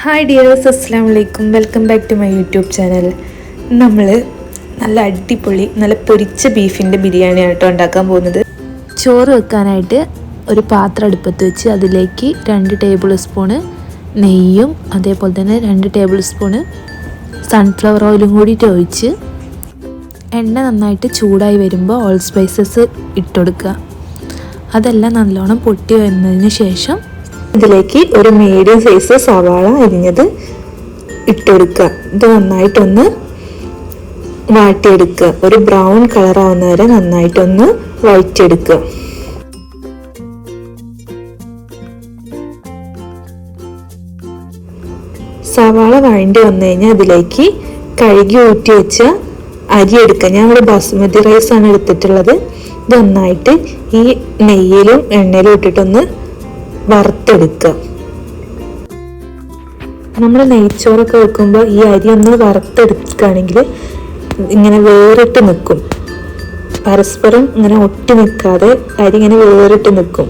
Hi dears അസ്സാം വലൈക്കും welcome back to my YouTube channel നമ്മൾ നല്ല അടിപൊളി നല്ല പൊരിച്ച ബീഫിന്റെ ബിരിയാണി കേട്ടോ ഉണ്ടാക്കാൻ പോകുന്നത്. ചോറ് വെക്കാനായിട്ട് ഒരു പാത്രം അടുപ്പത്ത് വെച്ച് അതിലേക്ക് രണ്ട് ടേബിൾ സ്പൂണ് നെയ്യും അതേപോലെ തന്നെ രണ്ട് ടേബിൾ സ്പൂണ് സൺഫ്ലവർ ഓയിലും കൂടിയിട്ട് ഒഴിച്ച് എണ്ണ നന്നായിട്ട് ചൂടായി വരുമ്പോൾ ഓൾ സ്പൈസസ് ഇട്ടുകൊടുക്കുക അതെല്ലാം നല്ലോണം പൊട്ടി വരുന്നതിന് ശേഷം ഇതിലേക്ക് ഒരു മീഡിയം സൈസ് സവാള അരിഞ്ഞത് ഇട്ടെടുക്കുക. ഇത് നന്നായിട്ടൊന്ന് വാട്ടിയെടുക്കുക. ഒരു ബ്രൗൺ കളർ ആവുന്ന വരെ നന്നായിട്ടൊന്ന് വഴറ്റിയെടുക്കുക. സവാള വഴണ്ടി വന്നു കഴിഞ്ഞാൽ അതിലേക്ക് കഴുകി ഊറ്റി വെച്ച അരി എടുക്കുക. ഞാൻ ഇവിടെ ബസുമതി റൈസ് ആണ് എടുത്തിട്ടുള്ളത്. ഇത് നന്നായിട്ട് ഈ നെയ്യിലും എണ്ണയിലും ഇട്ടിട്ടൊന്ന് വറുത്തെടുക്കുക. നമ്മൾ നെയ്ച്ചോറൊക്കെ വെക്കുമ്പോൾ ഈ അരി ഒന്ന് വറുത്തെടുക്കുകയാണെങ്കിൽ ഇങ്ങനെ വേറിട്ട് നിൽക്കും പരസ്പരം ഇങ്ങനെ ഒട്ടി നിൽക്കാതെ അരി ഇങ്ങനെ വേറിട്ട് നിൽക്കും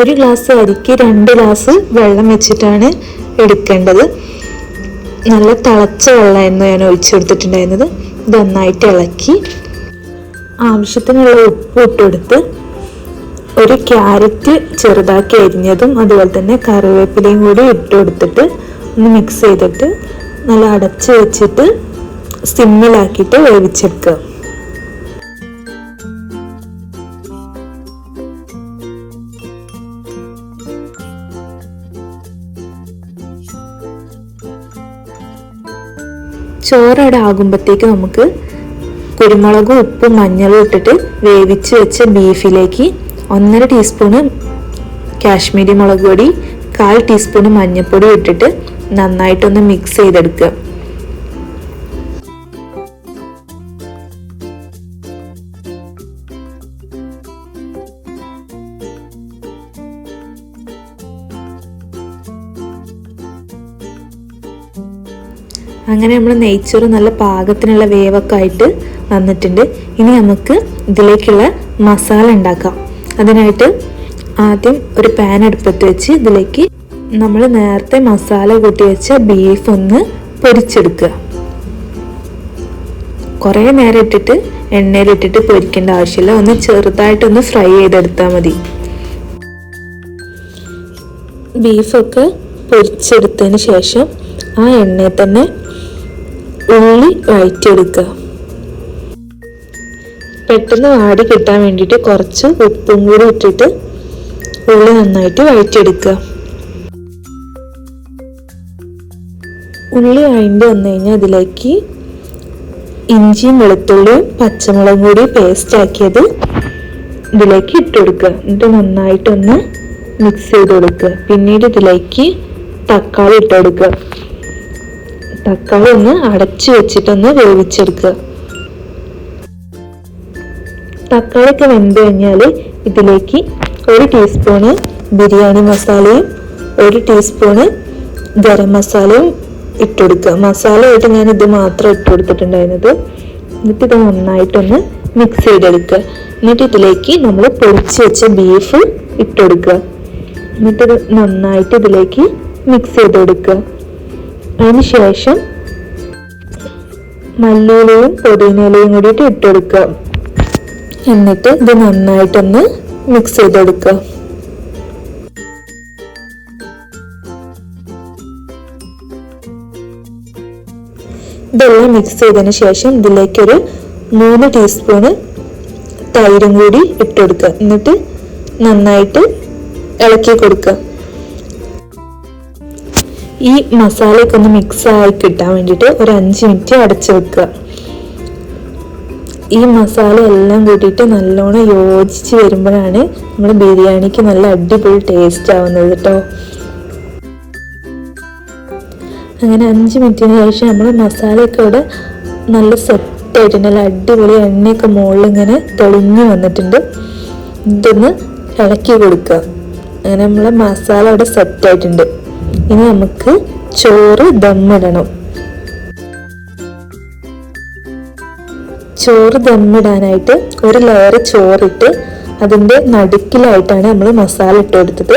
ഒരു ഗ്ലാസ് അരിക്ക് രണ്ട് ഗ്ലാസ് വെള്ളം വെച്ചിട്ടാണ് എടുക്കേണ്ടത്. നല്ല തിളച്ച വെള്ളമായിരുന്നു ഞാൻ ഒഴിച്ചു കൊടുത്തിട്ടുണ്ടായിരുന്നത്. നന്നായിട്ട് ഇളക്കി ആവശ്യത്തിനുള്ള ഉപ്പ് ഇട്ടുകൊടുത്ത് ഒരു ക്യാരറ്റ് ചെറുതാക്കി അരിഞ്ഞതും അതുപോലെ തന്നെ കറിവേപ്പിലയും കൂടി ഇട്ട് കൊടുത്തിട്ട് ഒന്ന് മിക്സ് ചെയ്തിട്ട് നല്ല അടച്ച് വെച്ചിട്ട് സിമ്മിലാക്കിയിട്ട് വേവിച്ചെടുക്കുക. ചോറവിടെ ആകുമ്പോഴത്തേക്ക് നമുക്ക് കുരുമുളകും ഉപ്പും മഞ്ഞളും ഇട്ടിട്ട് വേവിച്ച് വെച്ച ബീഫിലേക്ക് ഒന്നര ടീസ്പൂണ് കാശ്മീരി മുളക് പൊടി കാൽ ടീസ്പൂണ് മഞ്ഞൾപ്പൊടി ഇട്ടിട്ട് നന്നായിട്ടൊന്ന് മിക്സ് ചെയ്തെടുക്കുക. അങ്ങനെ നമ്മൾ നെയ്ച്ചോറ് നല്ല പാകത്തിനുള്ള വേവൊക്കെ ആയിട്ട് വന്നിട്ടുണ്ട്. ഇനി നമുക്ക് ഇതിലേക്കുള്ള മസാല ഉണ്ടാക്കാം. അതിനായിട്ട് ആദ്യം ഒരു പാൻ അടുപ്പത്ത് വെച്ച് ഇതിലേക്ക് നമ്മൾ നേരത്തെ മസാല കൂട്ടി വെച്ച ബീഫ് ഒന്ന് പൊരിച്ചെടുക്കുക. കുറേ നേരം ഇട്ടിട്ട് എണ്ണയിലിട്ടിട്ട് പൊരിക്കേണ്ട ആവശ്യമില്ല. ഒന്ന് ചെറുതായിട്ടൊന്ന് ഫ്രൈ ചെയ്തെടുത്താൽ മതി. ബീഫൊക്കെ പൊരിച്ചെടുത്തതിന് ശേഷം ആ എണ്ണയിൽ തന്നെ ഉള്ളി വഴറ്റിയെടുക്കുക. പെട്ടെന്ന് വാടി കിട്ടാൻ വേണ്ടിയിട്ട് കുറച്ച് ഉപ്പും കൂടി ഇട്ടിട്ട് ഉള്ളി നന്നായിട്ട് വഴറ്റിയെടുക്കുക. ഉള്ളി വഴണ്ടി വന്നു കഴിഞ്ഞാൽ അതിലേക്ക് ഇഞ്ചിയും വെളുത്തുള്ളിയും പച്ചമുളകും കൂടി പേസ്റ്റ് ആക്കിയത് ഇതിലേക്ക് ഇട്ട് കൊടുക്കുക. എന്നിട്ട് നന്നായിട്ടൊന്ന് മിക്സ് ചെയ്ത് കൊടുക്കുക. പിന്നീട് ഇതിലേക്ക് തക്കാളി ഇട്ട് കൊടുക്കുക. തക്കാളി ഒന്ന് അടച്ചു വെച്ചിട്ടൊന്ന് വേവിച്ചെടുക്കുക. തക്കാളി ഒക്കെ വെന്ത് കഴിഞ്ഞാൽ ഇതിലേക്ക് ഒരു ടീസ്പൂണ് ബിരിയാണി മസാലയും ഒരു ടീസ്പൂണ് ഗരം മസാലയും ഇട്ടുകൊടുക്കുക. മസാലയായിട്ട് ഞാൻ ഇത് മാത്രം ഇട്ട് കൊടുത്തിട്ടുണ്ടായിരുന്നത് എന്നിട്ട് ഇത് നന്നായിട്ടൊന്ന് മിക്സ് ചെയ്തെടുക്കുക. എന്നിട്ട് ഇതിലേക്ക് നമ്മൾ പൊടിച്ച് വെച്ച ബീഫ് ഇട്ടുകൊടുക്കുക. എന്നിട്ട് ഇത് നന്നായിട്ട് ഇതിലേക്ക് മിക്സ് ചെയ്ത് കൊടുക്കുക അതിന് ശേഷം മല്ലിയിലയും പുതിനയിലയും കൂടിയിട്ട് ഇട്ട് കൊടുക്കുക എന്നിട്ട് ഇത് നന്നായിട്ടൊന്ന് മിക്സ് ചെയ്തെടുക്കുക. ഇതെല്ലാം മിക്സ് ചെയ്തതിന് ശേഷം ഇതിലേക്കൊരു മൂന്ന് ടീസ്പൂണ് തൈരും കൂടി ഇട്ട് കൊടുക്കുക എന്നിട്ട് നന്നായിട്ട് ഇളക്കി കൊടുക്കുക. ഈ മസാലയൊക്കെ ഒന്ന് മിക്സ് ആയി കിട്ടാൻ വേണ്ടിയിട്ട് ഒരു അഞ്ച് മിനിറ്റ് അടച്ചു വെക്കുക. ഈ മസാല എല്ലാം കൂട്ടിയിട്ട് നല്ലോണം യോജിച്ച് വരുമ്പോഴാണ് നമ്മൾ ബിരിയാണിക്ക് നല്ല അടിപൊളി ടേസ്റ്റ് ആവുന്നത് കേട്ടോ അങ്ങനെ അഞ്ച് മിനിറ്റിന് ശേഷം നമ്മൾ മസാലയൊക്കെ ഇവിടെ നല്ല സെറ്റായിട്ട് നല്ല അടിപൊളി എണ്ണയൊക്കെ മുകളിൽ ഇങ്ങനെ തെളിഞ്ഞു വന്നിട്ടുണ്ട്. ഇതൊന്ന് ഇളക്കി കൊടുക്കുക. അങ്ങനെ നമ്മളെ മസാല അവിടെ സെറ്റായിട്ടുണ്ട് ഇനി നമുക്ക് ചോറ് ദമ്മിടണം ചോറ് ദമ്മിടാനായിട്ട് ഒരു ലെയർ ചോറിട്ട് അതിന്റെ നടുക്കിലായിട്ടാണ് നമ്മൾ മസാല ഇട്ട് കൊടുത്തത്.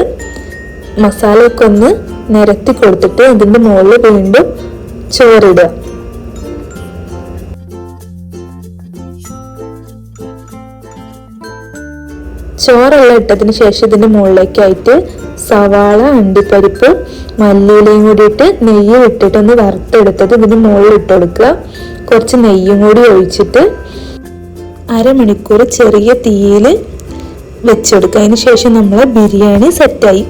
മസാലയൊക്കെ ഒന്ന് നിരത്തി കൊടുത്തിട്ട് അതിന്റെ മുകളിൽ വീണ്ടും ചോറിടുക. ചോറെല്ലാം ഇട്ടതിന് ശേഷം ഇതിന്റെ മുകളിലേക്കായിട്ട് സവാള അണ്ടിപ്പരിപ്പ് മല്ലിയിലയും കൂടി ഇട്ട് നെയ്യ് ഇട്ടിട്ട് ഒന്ന് വറുത്തെടുത്തത് ഇതിന് മുകളിൽ ഇട്ട് കൊടുക്കുക. കുറച്ച് നെയ്യും കൂടി ഒഴിച്ചിട്ട് അരമണിക്കൂർ ചെറിയ തീയിൽ വെച്ചെടുക്കുക. അതിന് ശേഷം നമ്മൾ ബിരിയാണി സെറ്റായി.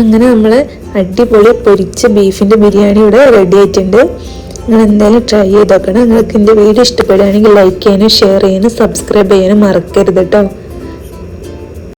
അങ്ങനെ നമ്മൾ അടിപൊളി പൊരിച്ച ബീഫിന്റെ ബിരിയാണി ഇവിടെ റെഡി ആയിട്ടുണ്ട്. നിങ്ങൾ എന്തായാലും ട്രൈ ചെയ്ത് നോക്കണം. നിങ്ങൾക്ക് എന്റെ വീഡിയോ ഇഷ്ടപ്പെടുകയാണെങ്കിൽ ലൈക്ക് ചെയ്യാനും ഷെയർ ചെയ്യാനും സബ്സ്ക്രൈബ് ചെയ്യാനും മറക്കരുത് കേട്ടോ